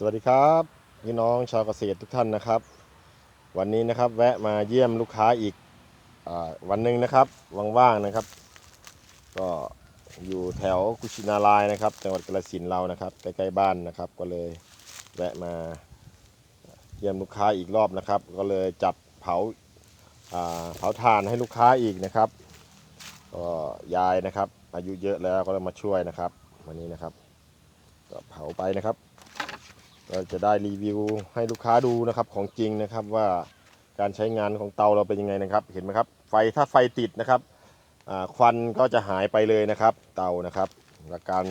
สวัสดีครับพี่น้องชาวเกษตรทุกท่านนะครับ วันนี้นะครับแวะมาเยี่ยมลูกค้าอีกอวันหนึ่งนะครับว่างๆนะครับ ก็อยู่แถวกุชินารายนะครับ จังหวัดกาฬสินเรานะครับใกล้ๆบ้านนะครับ ก็เลยแวะมาเยี่ยมลูกค้าอีกรอบนะครับ ก็เลยจัดเผาอ่าเผาถ่านให้ลูกค้าอีกนะครับก็ยายนะครับ อายุเยอะแล้วก็เลยมาช่วยนะครับ วันนี้นะครับก็เผาไปนะครับ เราจะได้รีวิวให้ลูกค้าดูนะครับของจริงนะครับว่าการใช้งานของเตาเราเป็นยังไงนะครับ เห็นไหมครับ ไฟถ้าไฟติดนะครับควันก็จะหายไปเลยนะครับ เตานะครับหลักการ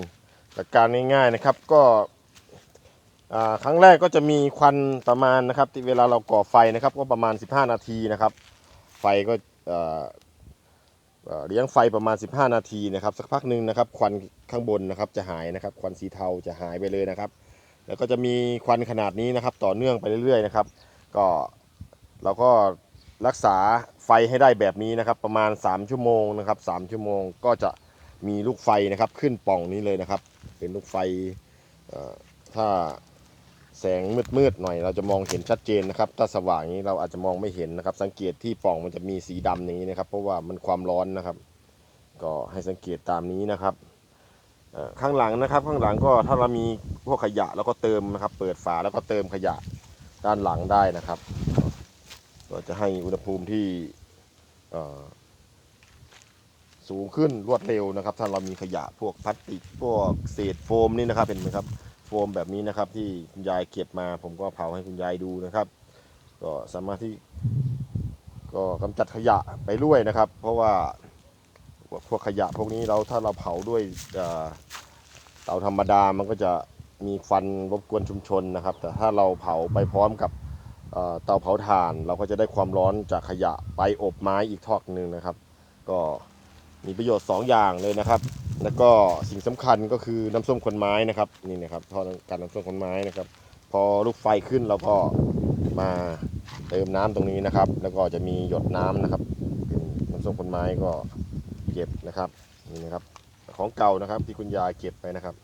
หลักการง่ายๆนะครับก็ครั้งแรกก็จะมีควันประมาณนะครับที่เวลาเราก่อไฟนะครับก็ประมาณ 15 นาทีนะครับ ไฟก็เอ่อเอ่อเลี้ยงไฟประมาณ 15 นาทีนะครับ สักพักหนึ่งนะครับ ควันข้างบนนะครับจะหายนะครับ ควันสีเทาจะหายไปเลยนะครับ แล้วก็จะมีควันขนาดนี้นะครับ ต่อเนื่องไปเรื่อยๆนะครับ ก็เราก็รักษาไฟให้ได้แบบนี้นะครับ ประมาณ 3 ชั่วโมงนะครับ3ชั่วโมงก็จะมีลูกไฟนะครับ ขึ้นป่องนี้เลยนะครับ เป็นลูกไฟถ้าแสงมืดๆหน่อย เราจะมองเห็นชัดเจนนะครับ ถ้าสว่างนี้เราอาจจะมองไม่เห็นนะครับ สังเกตที่ป่องมันจะมีสีดำอย่างนี้นะครับ เพราะว่ามันความร้อนนะครับ ก็ให้สังเกตตามนี้นะครับ ข้างหลังนะครับ ข้างหลังก็ถ้าเรามีพวกขยะแล้วก็เติมนะครับ เปิดฝาแล้วก็เติมขยะด้านหลังได้นะครับก็จะให้อุณหภูมิที่สูงขึ้นรวดเร็วนะครับ ถ้าเรามีขยะพวกพลาสติกพวกเศษโฟมนี่นะครับเห็นไหมครับโฟมแบบนี้นะครับ ที่คุณยายเก็บมา ผมก็เผาให้คุณยายดูนะครับ ก็สามารถที่ก็กำจัดขยะไปด้วยนะครับ เพราะว่า พวกขยะพวกนี้เราถ้าเราเผาด้วยเตาธรรมดามันก็จะมีควันรบกวนชุมชนนะครับ แต่ถ้าเราเผาไปพร้อมกับเตาเผาถ่าน เราก็จะได้ความร้อนจากขยะไปอบไม้อีกทอกหนึ่งนะครับ ก็มีประโยชน์ 2 อย่างเลยนะครับ แล้วก็สิ่งสำคัญก็คือน้ำส้มขนไม้นะครับนี่นะครับท่อการน้ำส้มขนไม้นะครับ พอลูกไฟขึ้นเราก็มาเติมน้ำตรงนี้นะครับ แล้วก็จะมีหยดน้ำนะครับเป็นน้ำส้มขนไม้ก็ เก็บนะครับนี่นะครับ ของเก่านะครับที่คุณยายเก็บไปนะครับ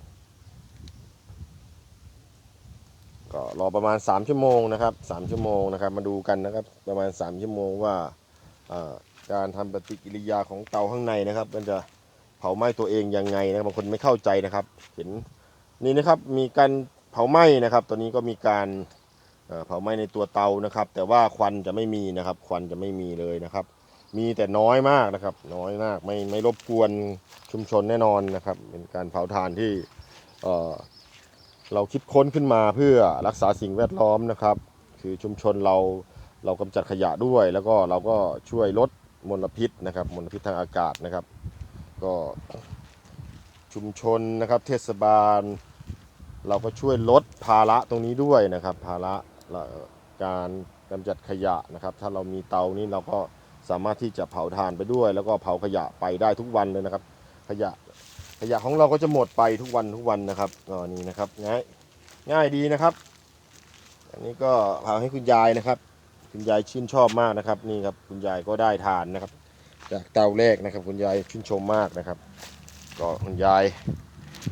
ก็รอประมาณ 3 ชั่วโมงนะครับ3ชั่วโมงนะครับ มาดูกันนะครับ ประมาณ 3 ชั่วโมงว่าการทำปฏิกิริยาของเตาข้างในนะครับ มันจะเผาไหม้ตัวเองยังไงนะบางคนไม่เข้าใจนะครับ เห็นนี่นะครับมีการเผาไหม้นะครับตัวนี้ก็มีการเผาไหม้ในตัวเตานะครับ แต่ว่าควันจะไม่มีนะครับ ควันจะไม่มีเลยนะครับ มีแต่น้อยมากนะครับ น้อยมากไม่ไม่รบกวนชุมชนแน่นอนนะครับ เป็นการเผาถ่านที่เเราคิดค้นขึ้นมาเพื่อรักษาสิ่งแวดล้อมนะครับ คือชุมชนเราเรากำจัดขยะด้วย แล้วก็เราก็ช่วยลดมลพิษนะครับมลพิษทางอากาศนะครับ ก็ชุมชนนะครับ เทศบาล เราก็ช่วยลดภาระตรงนี้ด้วยนะครับ ภาระการกำจัดขยะนะครับ ถ้าเรามีเตานี้เราก็ สามารถที่จะเผาถ่านไปด้วย แล้วก็เผาขยะไปได้ทุกวันเลยนะครับ ขยะขยะของเราก็จะหมดไปทุกวันทุกวันนะครับก็นี่นะครับง่ายง่ายดีนะครับ อันนี้ก็เผาให้คุณยายนะครับ คุณยายชื่นชอบมากนะครับ นี่ครับคุณยายก็ได้ทานนะครับ จากเตาแรกนะครับ คุณยายชื่นชมมากนะครับ ก็คุณยาย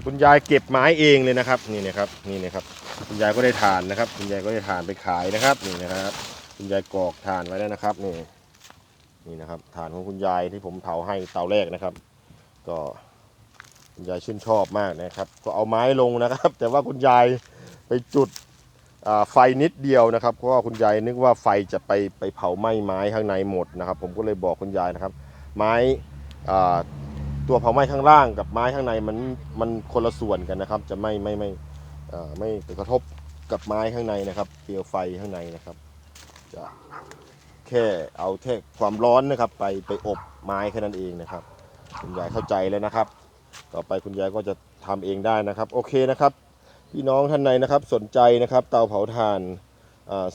คุณยายเก็บไม้เองเลยนะครับ นี่นะครับนี่นะครับ คุณยายก็ได้ทานนะครับ คุณยายก็ได้ทานไปขายนะครับ นี่นะครับ คุณยายกรอกทานไว้แล้วนะครับนี่ นี่นะครับฐานของคุณยายที่ผมเผาให้เตาแรกนะครับ ก็คุณยายชื่นชอบมากนะครับ ก็เอาไม้ลงนะครับ แต่ว่าคุณยายไปจุดไฟนิดเดียวนะครับเพราะว่าคุณยายนึกว่าไฟจะไปไปเผาไหม้ไม้ข้างในหมดนะครับ ผมก็เลยบอกคุณยายนะครับ ไม้ตัวเผาไหม้ข้างล่างกับไม้ข้างในมันมันคนละส่วนกันนะครับ จะไม่ไม่ไม่ไม่ไปกระทบกับไม้ข้างในนะครับเปลวไฟข้างในนะครับจะ แค่เอาแค่ความร้อนนะครับ ไปไปอบไม้แค่นั้นเองนะครับ คุณยายเข้าใจแล้วนะครับ ต่อไปคุณยายก็จะทำเองได้นะครับ โอเคนะครับ พี่น้องท่านใดนะครับ สนใจนะครับเตาเผาถ่าน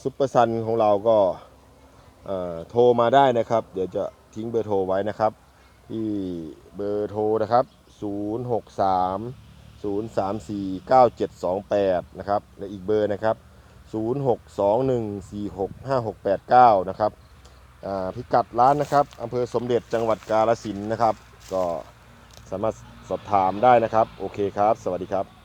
ซุปเปอร์ซันของเราก็โทรมาได้นะครับ เดี๋ยวจะทิ้งเบอร์โทรไว้นะครับ ที่เบอร์โทรนะครับ 063 034 9728 นะครับและอีกเบอร์นะครับ 0621465689 นะครับ พิกัดร้านนะครับอำเภอสมเด็จจังหวัดกาลสินนะครับ ก็สามารถสอบถามได้นะครับ โอเคครับ สวัสดีครับ